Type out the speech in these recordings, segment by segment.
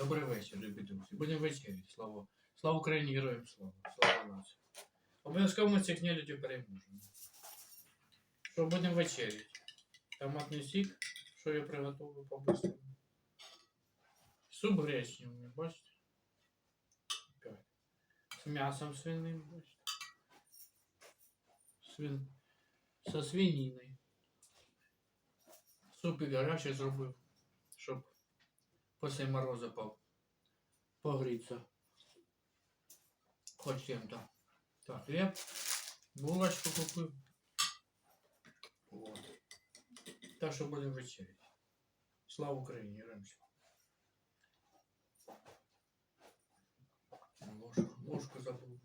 Добрий вечір, любі друзі. Будемо вечеряти. Слава. Слава Україні, героям слава. Слава нації. Обов'язково ми цих нелюдів переможемо. Що будемо вечеряти? Томатний сік, що я приготував по-быстрому. Суп гречневий, бачите? П'ять. З м'ясом свиним, бачите? Свин... Со свининою. Суп і гарячий зробив, щоб Після мороза по... погреться. Хоть чем-то. Так, хлеб. булочку купил. Вот. Так что будем вечерить. Слава Украине, раньше. Ложку, ложку забув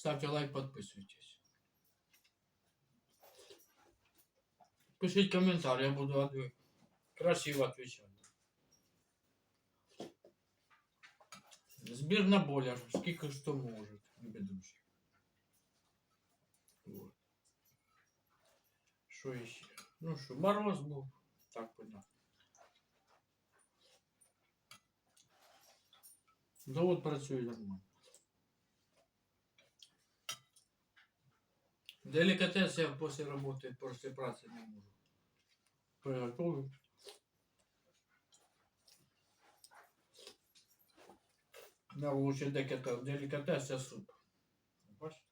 Ставьте лайк, подписывайтесь. Пишите комментарий, я буду ответ- красиво отвечать. Збір на боляр, скільки хто може, любі друзі. Вот. Що іще? Ну що, мороз був, так понятно. Завод працює нормально. Деликатес я после роботи, после працы не можу. Приготовлю. Да, лучше деликатес, деликатес це суп. Бачите?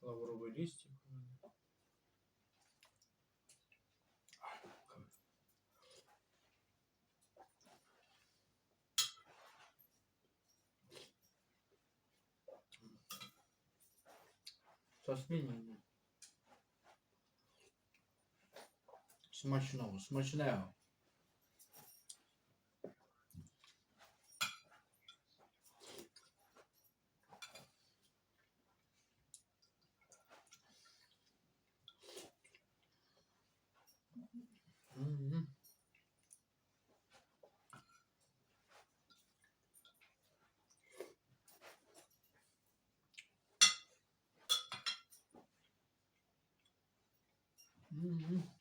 Лавровий листик. Со свиньями. Смачного, смачного. Mm-hmm.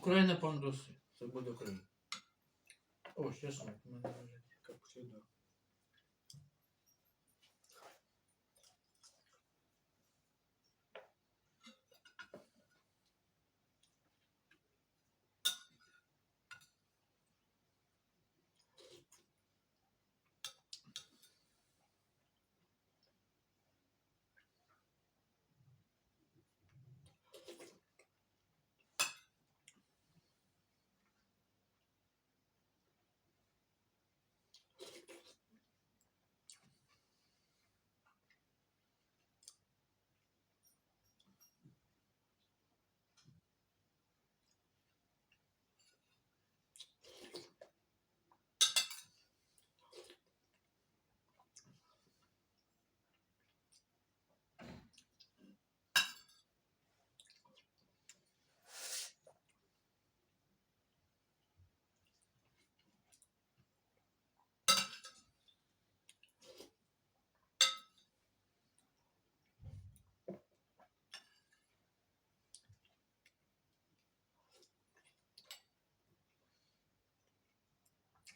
Україна пандуси. Це буде Україна. О, чесно, в мене лежить, як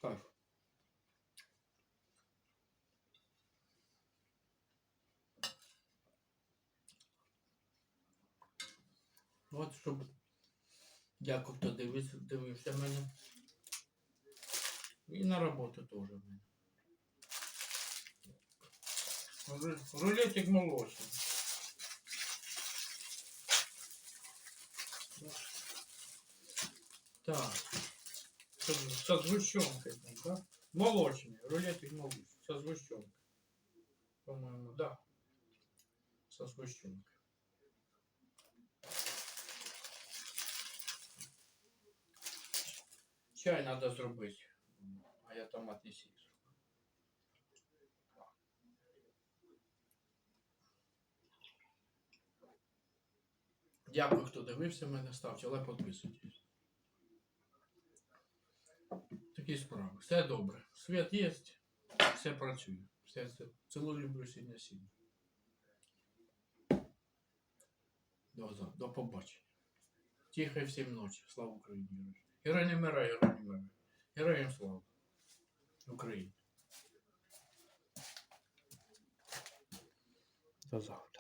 Так. От щоб дякую, хто дивився, дивився мене. І на роботу теж мене. Рулетик молочний. Так. Со, сгущенкой, там, да? Молочный, рулетик молочный, со сгущенкой. По-моему, да. Со сгущенкой. Чай надо зробити, а я сік зроблю. Дякую, хто дивився мене, ставте лайк, підписуйтесь. Такі справи. Все добре. Світ є, все працює. Все. Цілу люблю сьогодні сильно. До, до побачення. Тихої всім ночі. Слава Україні! Герой не вмирає, герой не вмирає. Героям слава. Україні. До завтра.